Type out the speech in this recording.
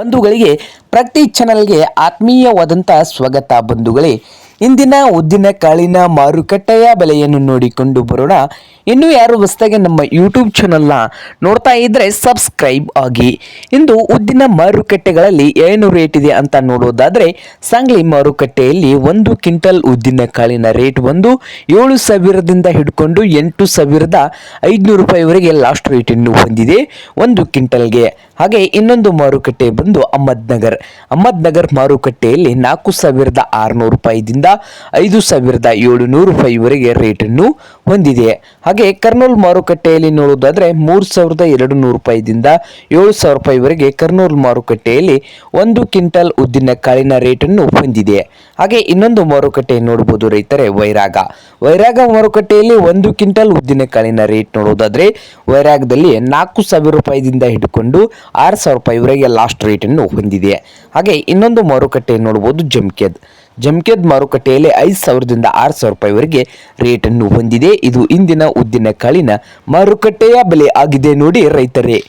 ಬಂಧುಗಳಿಗೆ ಪ್ರತಿ ಚಾನಲ್ಗೆ ಆತ್ಮೀಯವಾದಂಥ ಸ್ವಾಗತ ಬಂಧುಗಳೇ. ಇಂದಿನ ಉದ್ದಿನ ಕಾಳಿನ ಮಾರುಕಟ್ಟೆಯ ಬೆಲೆಯನ್ನು ನೋಡಿಕೊಂಡು ಬರೋಣ. ಇನ್ನು ಯಾರು ಹೊಸದಾಗಿ ನಮ್ಮ ಯೂಟ್ಯೂಬ್ ಚಾನಲ್ನ ನೋಡ್ತಾ ಇದ್ದರೆ ಸಬ್ಸ್ಕ್ರೈಬ್ ಆಗಿ. ಇಂದು ಉದ್ದಿನ ಮಾರುಕಟ್ಟೆಗಳಲ್ಲಿ ಏನು ರೇಟ್ ಇದೆ ಅಂತ ನೋಡೋದಾದರೆ, ಸಾಂಗ್ಲಿ ಮಾರುಕಟ್ಟೆಯಲ್ಲಿ ಒಂದು ಕ್ವಿಂಟಲ್ ಉದ್ದಿನ ಕಾಳಿನ ರೇಟ್ ಬಂದು ಏಳು ಸಾವಿರದಿಂದ ಹಿಡ್ಕೊಂಡು ಎಂಟು ಸಾವಿರದ ಐದುನೂರು ರೂಪಾಯಿವರೆಗೆ ಲಾಸ್ಟ್ ರೇಟನ್ನು ಹೊಂದಿದೆ ಒಂದು ಕ್ವಿಂಟಲ್ಗೆ. ಹಾಗೆ ಇನ್ನೊಂದು ಮಾರುಕಟ್ಟೆ ಬಂದು ಅಹಮದ್ನಗರ್ ಅಹಮದ್ನಗರ್ ಮಾರುಕಟ್ಟೆಯಲ್ಲಿ ನಾಲ್ಕು ಸಾವಿರದ ಆರುನೂರು ರೂಪಾಯಿದಿಂದ ಐದು ಸಾವಿರದ ಏಳುನೂರು ರೂಪಾಯಿವರೆಗೆ ರೇಟನ್ನು ಹೊಂದಿದೆ. ಹಾಗೆ ಕರ್ನೂಲ್ ಮಾರುಕಟ್ಟೆಯಲ್ಲಿ ನೋಡೋದಾದರೆ ಮೂರು ಸಾವಿರದ ಎರಡು ನೂರು ರೂಪಾಯಿದಿಂದ ಏಳು ಸಾವಿರ ರೂಪಾಯಿವರೆಗೆ ಕರ್ನೂಲ್ ಮಾರುಕಟ್ಟೆಯಲ್ಲಿ ಒಂದು ಕ್ವಿಂಟಲ್ ಉದ್ದಿನ ಕಾಳಿನ ರೇಟನ್ನು ಹೊಂದಿದೆ. ಹಾಗೆ ಇನ್ನೊಂದು ಮಾರುಕಟ್ಟೆ ನೋಡಬಹುದು ರೈತರೆ, ವೈರಾಗ. ವೈರಾಗ ಮಾರುಕಟ್ಟೆಯಲ್ಲಿ ಒಂದು ಕ್ವಿಂಟಲ್ ಉದ್ದಿನ ಕಾಳಿನ ರೇಟ್ ನೋಡೋದಾದರೆ ವೈರಾಗದಲ್ಲಿ ನಾಲ್ಕು ಸಾವಿರ ರೂಪಾಯಿದಿಂದ ಹಿಡ್ಕೊಂಡು ಆರು ಸಾವಿರ ರೂಪಾಯಿವರೆಗೆ ಲಾಸ್ಟ್ ರೇಟನ್ನು ಹೊಂದಿದೆ. ಹಾಗೆ ಇನ್ನೊಂದು ಮಾರುಕಟ್ಟೆ ನೋಡ್ಬೋದು ಜಮ್ಕೆದ್. ಜಮ್ಕೆದ್ ಮಾರುಕಟ್ಟೆಯಲ್ಲಿ ಐದು ಸಾವಿರದಿಂದ ಆರು ಸಾವಿರ ರೂಪಾಯಿವರೆಗೆ ರೇಟನ್ನು ಹೊಂದಿದೆ. ಇದು ಇಂದಿನ ಉದ್ದಿನ ಕಾಳಿನ ಮಾರುಕಟ್ಟೆಯ ಬೆಲೆ ಆಗಿದೆ ನೋಡಿ ರೈತರೇ.